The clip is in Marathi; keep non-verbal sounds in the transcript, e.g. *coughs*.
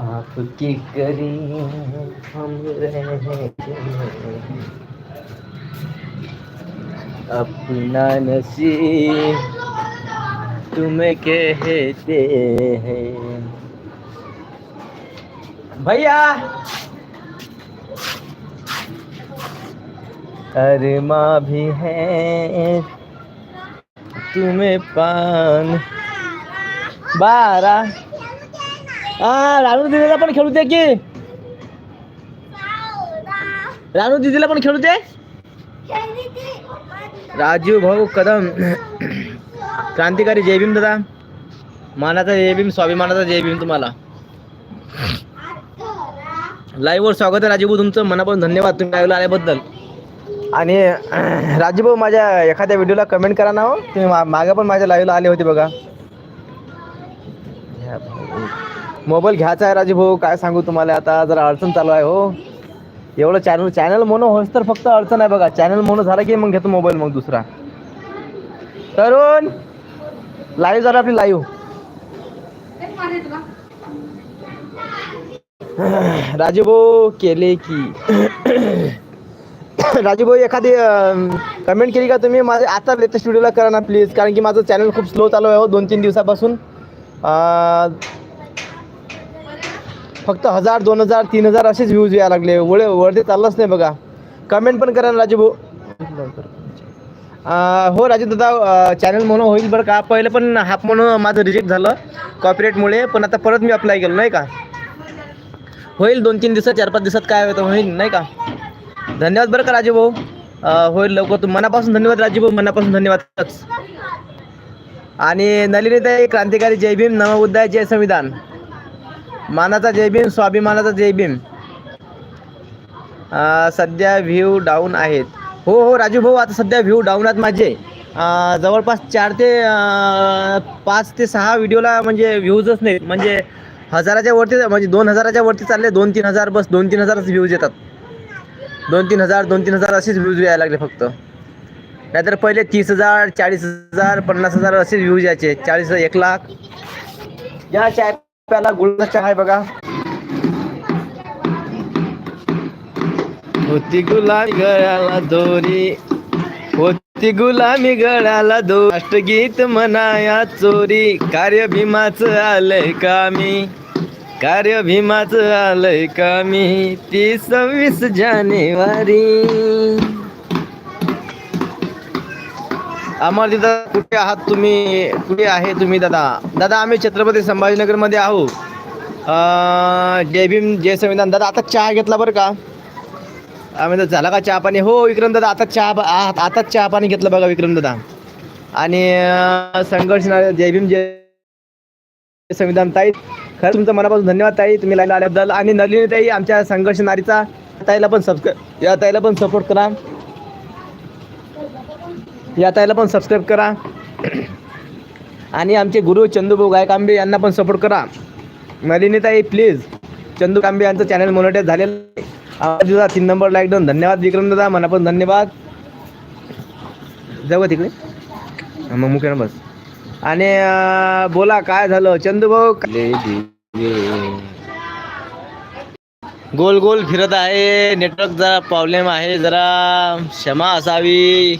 आपकी करी हम रहे अपना नसीब तुम्हें कहते हैं। भैया! अरे भी है। तुम्हें पान। बारा। हा रानू दिदीला पण खेळू दे की। रानू दिदीला पण खेळू दे। राजीव भाऊ कदम। क्रांतिकारी जय भीम दादा। मानाचा जय भीम स्वाभिमानाचा जय भीम तुम्हाला। लाईव्ह वर स्वागत आहे राजीव भाऊ तुमचं. मनापासून धन्यवाद तुम्ही लाईव्हला आल्याबद्दल. आणि राजीव भाऊ माझ्या एखाद्या व्हिडिओला कमेंट करा ना हो. तुम्ही मा- मागे पण माझ्या लाईव्हला आले होते बघा. मोबाईल घ्यायचा आहे राजीव भाऊ काय सांगू तुम्हाला? आता जरा अडचण चालू आहे हो. एवढं चॅनल चॅनल मोनो होस तर फक्त अडचण आहे बघा. चॅनल मोनो झाला की मग घेतो मोबाईल मग दुसरा. तरुण लाईव्ह जरा आपली लाईव्ह राजीव भाऊ केले की. *coughs* राजू भाऊ एखादी कमेंट केली का तुम्ही? माझ्या आता लेटेस्ट व्हिडिओला करा ना प्लीज कारण की माझं चॅनल खूप स्लो चालू आहे हो दोन तीन दिवसापासून फक्त हजार दोन हजार तीन हजार असेच व्ह्यूज यायला लागले. वळे वरती चाललंच नाही बघा. कमेंट पण करा ना राजू भाऊ. हो राजू दादा चॅनल म्हणून होईल बरं का. पहिले पण हाफ म्हणून माझं रिजेक्ट झालं कॉपरेटमुळे पण आता परत मी अप्लाय केलं नाही का? होईल दोन तीन दिवसात चार पाच दिवसात काय होतं होईल नाही का? धन्यवाद बरं का राजू भाऊ. होईल लवकर. तू मनापासून धन्यवाद राजीभाऊ मनापासून धन्यवाद. आणि नलिनीताई क्रांतिकारी जय भीम नवबुद्धाय जय संविधान. मानाचा जय भीम स्वाभिमानाचा जय भीम. सध्या व्ह्यू डाऊन आहेत. हो हो राजू भाऊ आता सध्या व्ह्यू डाऊन आहेत माझे. जवळपास चार ते पाच ते सहा व्हिडिओला म्हणजे व्ह्यूजच नाहीत. म्हणजे हजाराच्या वरती म्हणजे दोन हजाराच्या वरती चालले दोन तीन हजार बस दोन तीन हजारच व्ह्यूज येतात. दोन तीन हजार दोन तीन हजार असेच व्ह्यूज यायला लागले फक्त. नाहीतर पहिले तीस हजार चाळीस हजार पन्नास हजार असेच व्ह्यूज यायचे. चाळीस एक लाख. या चाय प्याला गुळाचा चहा आहे बघा. होती गुलामी गळ्याला दोरी. होती गुलामी गळ्याला दो राष्ट्रगीत मनाया चोरी. कार्य भीमाच आलंय कामी. कार्य भीमाच आलय कामी ती सव्वीस जानेवारी. आम्हाला दादा कुठे आहात तुम्ही? कुठे आहे तुम्ही दादा? दादा आम्ही छत्रपती संभाजीनगरमध्ये आहो. जय भीम जय संविधान. दादा आता चहा घेतला बरं का? आम्ही तर झाला का चहा पाणी? हो विक्रम दादा आता चहा पा- आताच चहा पाणी घेतलं बघा विक्रम दादा. आणि संघर्ष जय भीम जय संविधान ताई. खरं तुमचं मनापासून धन्यवाद ताई. तुम्ही लाईला आल्याबद्दल. आणि नलिनी ताई आमच्या संघर्ष नारीचा ताईला पण सबस्क्राईब या ताईला पण सपोर्ट करा. या ताईला पण सबस्क्राईब करा. आणि आमचे गुरु चंदूभाऊ गायकांबे यांना पण सपोर्ट करा. नलिनीताई प्लीज चंदू कांबे यांचं चॅनल मोनिटाईज झालेलं आहे. आवाज दादा तीन नंबर लाईक दोन. धन्यवाद विक्रम दादा. मनापासून धन्यवाद. जाऊ तिकडे? मग मुख्य बस. आणि बोला काय झालं? चंदूभाऊ गोल गोल फिरत आहे. नेटवर्क जरा प्रॉब्लेम आहे. जरा क्षमा असावी.